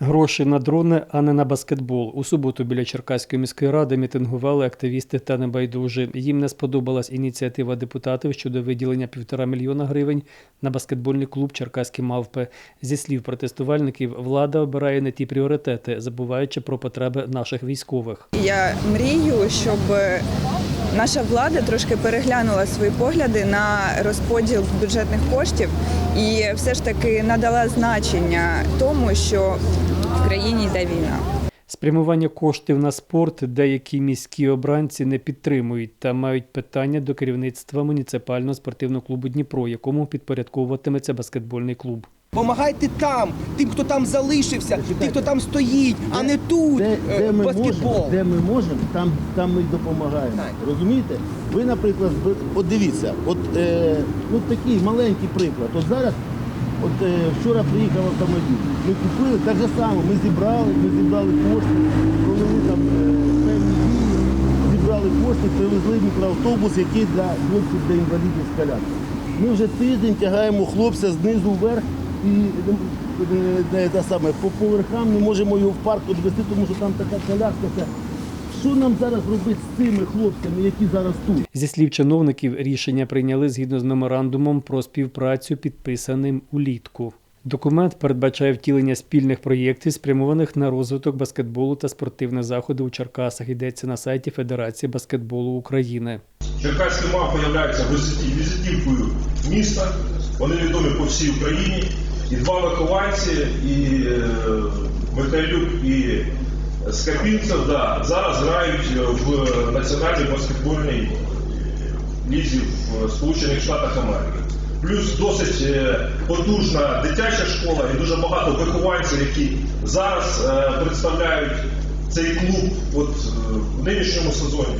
Гроші на дрони, а не на баскетбол. У суботу біля Черкаської міської ради мітингували активісти та небайдужі. Їм не сподобалась ініціатива депутатів щодо виділення півтора мільйона гривень на баскетбольний клуб Черкаські мавпи. Зі слів протестувальників, влада обирає не ті пріоритети, забуваючи про потреби наших військових. Я мрію, щоб наша влада трошки переглянула свої погляди на розподіл бюджетних коштів і все ж таки надала значення тому, що в країні йде війна. Спрямування коштів на спорт деякі міські обранці не підтримують та мають питання до керівництва муніципального спортивного клубу Дніпро, якому підпорядковуватиметься баскетбольний клуб. Помагайте там, тим, хто там залишився, тим, хто там стоїть, а не тут Де, е, де, ми баскетбол. можемо, де ми можемо, там, там ми допомагаємо. Розумієте? Ви, наприклад, от дивіться, от, е, ну, такий маленький приклад. От зараз, от е, вчора приїхав автомобіль. Ми купили так же само, ми зібрали, ми зібрали кошти, провели там е, певні дії, зібрали кошти, привезли мікроавтобус, який для хлопців, для інвалідів з колясками. Ми вже тиждень тягаємо хлопця знизу вверх і е, е, те саме, по поверхам не можемо його в парк відвести, тому що там така коляска. Що нам зараз робити з цими хлопцями, які зараз тут? Зі слів чиновників, рішення прийняли згідно з меморандумом про співпрацю, підписаним улітку. Документ передбачає втілення спільних проєктів, спрямованих на розвиток баскетболу та спортивних заходів у Черкасах. Йдеться на сайті Федерації баскетболу України. Мавпи являються візиті- візитівкою міста. Вони відомі по всій Україні. І два вихованці, і е, Михайлюк, і Скапінцев, да, зараз грають е, в національній баскетбольній лізі в Сполучених Штатах Америки. Плюс досить е, потужна дитяча школа і дуже багато вихованців, які зараз представляють цей клуб от, в нинішньому сезоні.